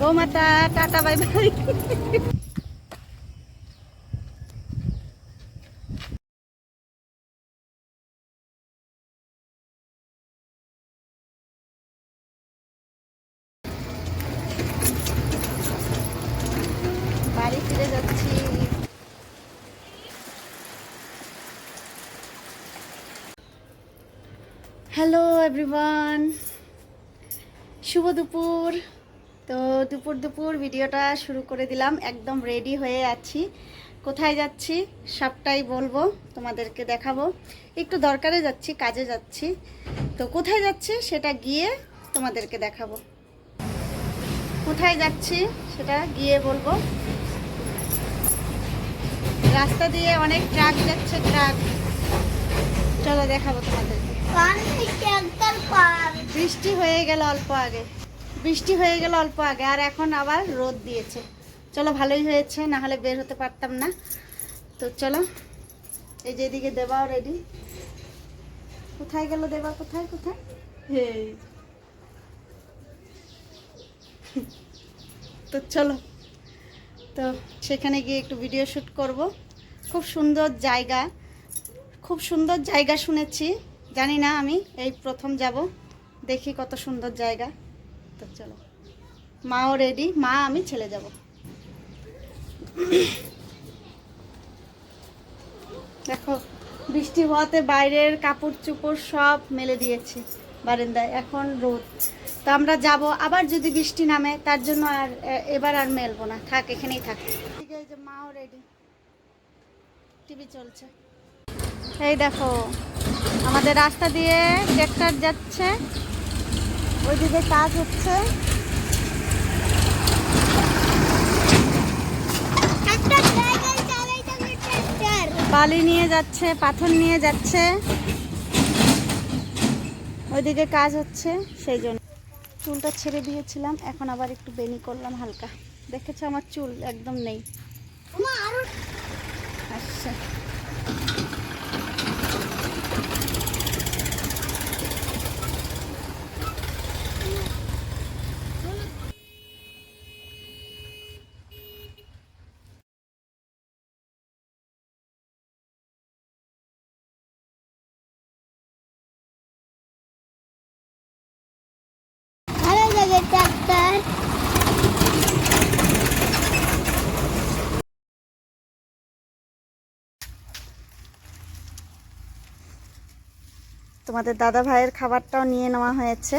বৌমাটা tata bye by. বাড়ি ফিরে যাচ্ছি। হ্যালো এভরিওয়ান শুভ দুপুর। তো দুপুর দুপুর ভিডিওটা শুরু করে দিলাম একদম রেডি হয়ে আছি। কোথায় যাচ্ছি সবটাই বলব তোমাদেরকে দেখাবো। একটু দরকারে যাচ্ছি কাজে যাচ্ছি। তো কোথায় যাচ্ছি সেটা গিয়ে তোমাদেরকে দেখাবো। কোথায় যাচ্ছি সেটা গিয়ে বলব। রাস্তা দিয়ে অনেক ট্রাক যাচ্ছে ট্রাক। চলো দেখাবো তোমাদেরকে। বৃষ্টি হয়ে গেল অল্প আগে। বৃষ্টি হয়ে গেল অল্প আগে আর এখন আবার রোদ দিয়েছে। চলো ভালোই হয়েছে না হলে বের হতে পারতাম না। তো চলো এই যে এদিকে দেবাও রেডি কোথায় গেল দেবা? কোথায় কোথায়? এই। তো চলো তো সেখানে গিয়ে একটু ভিডিও শ্যুট করব। খুব সুন্দর জায়গা খুব সুন্দর জায়গা শুনেছি। জানি না আমি এই প্রথম যাব দেখি কত সুন্দর জায়গা। তো চলো। মাও রেডি মা, আমি ছেলে যাব। দেখো, বৃষ্টি হওয়াতে বাইরের কাপড় চোপড় সব মেলে দিয়েছি বারান্দায়, এখন রোদ। তো আমরা যাব, আবার যদি বৃষ্টি নামে, তার জন্য আর এবার আর মেলবো না। থাক, এখানেই থাক। ঠিক আছে মাও রেডি টিভি চলছে। এই দেখো, আমাদের রাস্তা দিয়ে ট্র্যাক্টর যাচ্ছে। ওইদিকে কাজ হচ্ছে। বালি নিয়ে যাচ্ছে পাথর নিয়ে যাচ্ছে। ওইদিকে কাজ হচ্ছে সেই জন্য। চুলটা ছেড়ে দিয়েছিলাম এখন আবার একটু বেনি করলাম হালকা। দেখেছ আমার চুল একদম নেই। আচ্ছা ট্রাক্টর তোমাদের দাদা ভাইয়ের খাবারটাও নিয়ে নেওয়া হয়েছে।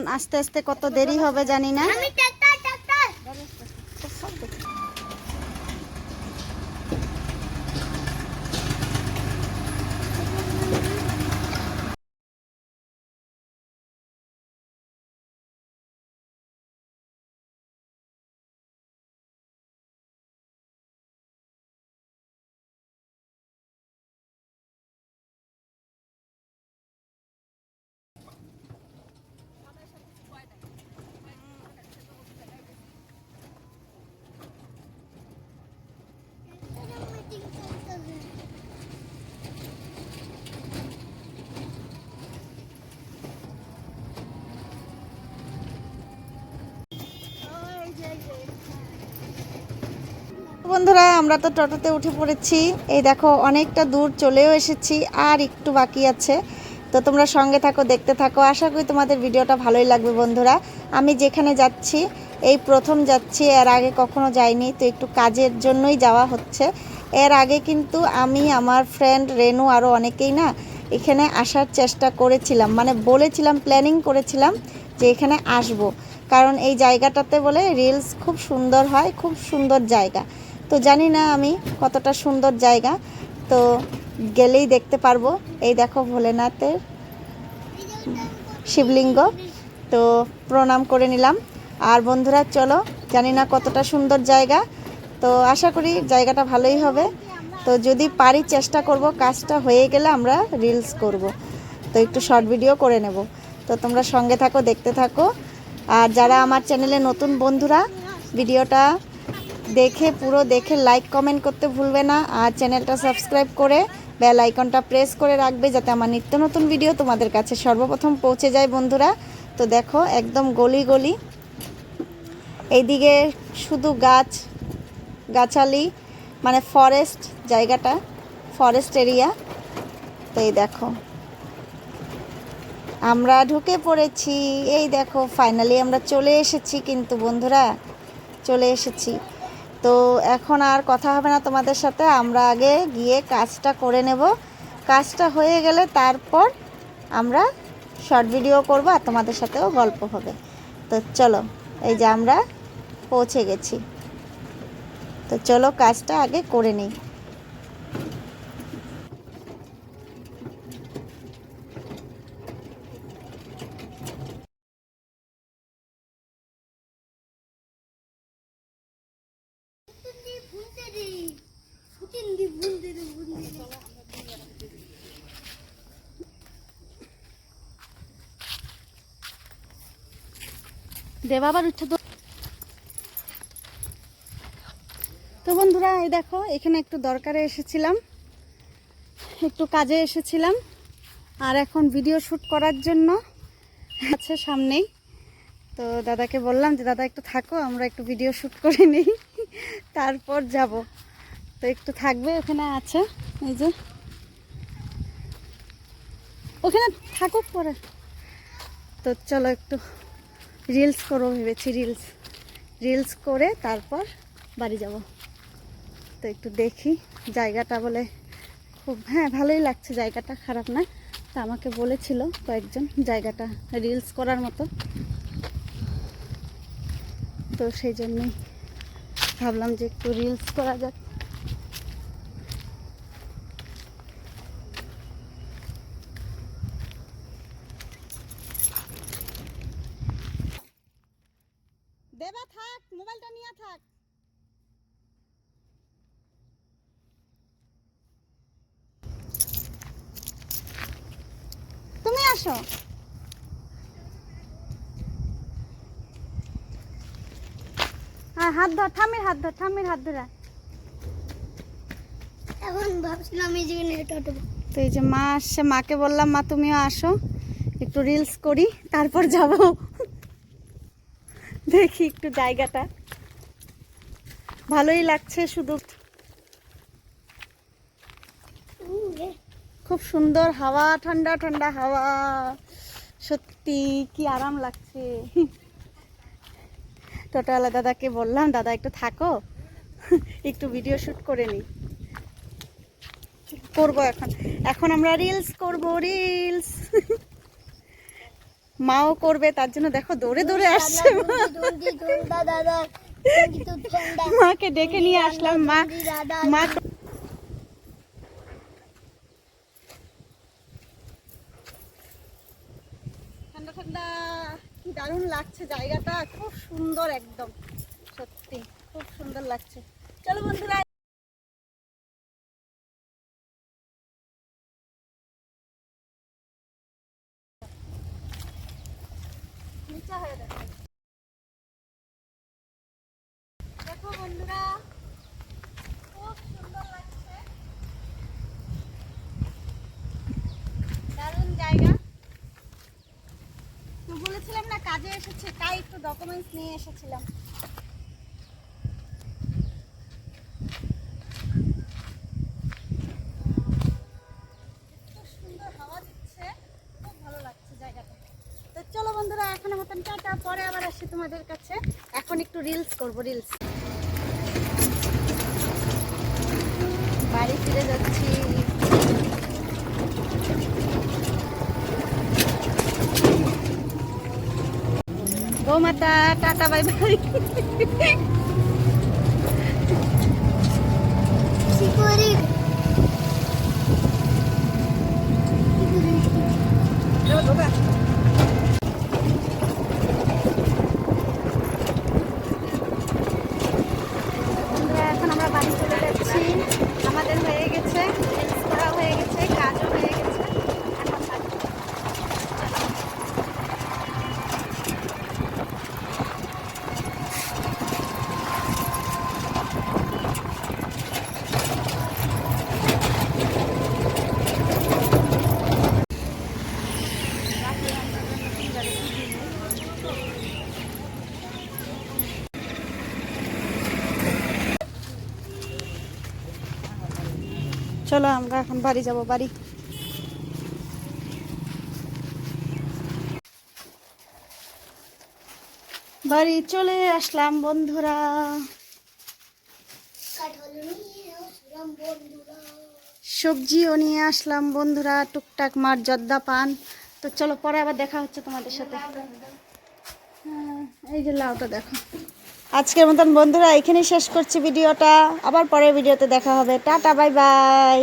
আস্তে আস্তে কত দেরি হবে জানি না। বন্ধুরা, আমরা তো টোটোতে উঠে পড়েছি। এই দেখো, অনেকটা দূর চলেও এসেছি, আর একটু বাকি আছে। তো তোমরা সঙ্গে থাকো, দেখতে থাকো। আশা করি তোমাদের ভিডিওটা ভালোই লাগবে বন্ধুরা। আমি যেখানে যাচ্ছি, এই প্রথম যাচ্ছি, এর আগে কখনো যাইনি, তো একটু কাজের জন্যই যাওয়া হচ্ছে। এর আগে কিন্তু আমি, আমার ফ্রেন্ড রেনু আরও অনেকেই না, এখানে আসার চেষ্টা করেছিলাম। মানে বলেছিলাম প্ল্যানিং করেছিলাম যে এখানে আসব। কারণ এই জায়গাটাতে বলে রিলস খুব সুন্দর হয়, খুব সুন্দর জায়গা। তো জানি না আমি কতটা সুন্দর জায়গা, তো গেলেই দেখতে পারব। এই দেখো ভোলেনাথের শিবলিঙ্গ, তো প্রণাম করে নিলাম। আর বন্ধুরা, চলো, জানি না কতটা সুন্দর জায়গা, তো আশা করি জায়গাটা ভালোই হবে। তো যদি পারি চেষ্টা করব, কাজটা হয়ে গেলে আমরা রিলস করব। তো একটু শর্ট ভিডিও করে নেব। তো তোমরা সঙ্গে থাকো, দেখতে থাকো। আর যারা আমার চ্যানেলে নতুন বন্ধুরা, ভিডিওটা দেখে, পুরো দেখে লাইক কমেন্ট করতে ভুলবে না। আর চ্যানেলটা সাবস্ক্রাইব করে বেল আইকনটা প্রেস করে রাখবে যাতে আমার নিত্য নতুন ভিডিও তোমাদের কাছে সর্বপ্রথম পৌঁছে যায় বন্ধুরা। তো দেখো, একদম গলি গলি। এইদিকে শুধু গাছ, গাছালি মানে ফরেস্ট জায়গাটা ফরেস্ট এরিয়া তো এই দেখো। আমরা ঢুকে পড়েছি। এই দেখো ফাইনালি আমরা চলে এসেছি কিন্তু বন্ধুরা, চলে এসেছি। তো এখন আর কথা হবে না তোমাদের সাথে। আমরা আগে গিয়ে কাজটা করে নেব। কাজটা হয়ে গেলে তারপর আমরা শর্ট ভিডিও করব আর তোমাদের সাথেও গল্প হবে। তো চলো, এই যে আমরা পৌঁছে গেছি। তো চলো কাজটা আগে করে নিই। আবার উঠে তো তো বন্ধুরা, এই দেখো, এখানে একটু দরকারে এসেছিলাম। একটু কাজে এসেছিলাম। আর এখন ভিডিও শ্যুট করার জন্য আছে সামনেই। তো দাদাকে বললাম যে, দাদা, একটু থাকো, আমরা একটু ভিডিও শ্যুট করে নিই। তারপর যাব। তো একটু থাকবে ওখানে আছে, এই যে। ওখানে থাকুক পরে। তো চলো একটু রিলস করব ভেবেছি, রিলস। রিলস করে তারপর বাড়ি যাব। তো একটু দেখি জায়গাটা বলে খুব হ্যাঁ ভালোই লাগছে জায়গাটা, খারাপ না। তা আমাকে বলেছিল কয়েকজন জায়গাটা রিলস করার মতো। তো সেই জন্যই ভাবলাম যে একটু রিলস করা যাক দেবা থাক মোবাইলটা নিয়ে থাক। তুমি আসো। হাত ধর ঠাম্মির হাত ধর ঠাম্মির হাত ধরে এখন ভাবছিলাম এই যেখানে এটা তো এই যে মা আসছে মাকে বললাম মা তুমিও আসো একটু রিলস করি তারপর যাব। দেখি একটু জায়গাটা। ভালোই লাগছে শুধু। খুব সুন্দর হাওয়া, ঠান্ডা ঠান্ডা হাওয়া। সত্যি কি আরাম লাগছে। টোটোওয়ালা দাদাকে বললাম, দাদা, একটু থাকো। একটু ভিডিও শুট করে নিই করব এখন। এখন আমরা রিলস করব রিলস মাও করবে, তার জন্য দেখো দৌড়ে দৌড়ে আসছে মা। মাকে ডেকে নিয়ে আসলাম, মা মা ঠান্ডা ঠান্ডা। লাগছে জায়গাটা, খুব সুন্দর একদম। সত্যি, খুব সুন্দর লাগছে। চলো বন্ধুরা নিচা হয়ে দেখো দেখো বন্ধুরা খুব সুন্দর লাগছে দারুণ জায়গা তো বলেছিলাম না কাজে এসেছে তাই একটু ডকুমেন্টস নিয়ে এসেছিলাম। চলো বন্ধুরা এখন মতন পরে আবার আসি তোমাদের কাছে। এখন একটু রিলস করব রিলস বাড়ি ফিরে যাচ্ছি। বৌমাতা টাটা বাই বাই কি করি বন্ধুরা এখন আমরা বাড়ি চলে যাচ্ছি আমাদের হয়ে গেছে রিলস করা হয়ে গেছে কাজও হয়ে গেছে এখন বাড়ি। চলো আমরা এখন বাড়ি যাব বাড়ি। বাড়ি চলে আসলাম বন্ধুরা। সবজিও নিয়ে আসলাম বন্ধুরা টুকটাক মার জর্দা পান। তো চলো পরে আবার দেখা হচ্ছে তোমাদের সাথে। হ্যাঁ, এই যে লাউটা দেখো। আজকের মতন বন্ধুরা, এখানেই শেষ করছি ভিডিওটা। আবার পরের ভিডিওতে দেখা হবে। Tata, bye bye.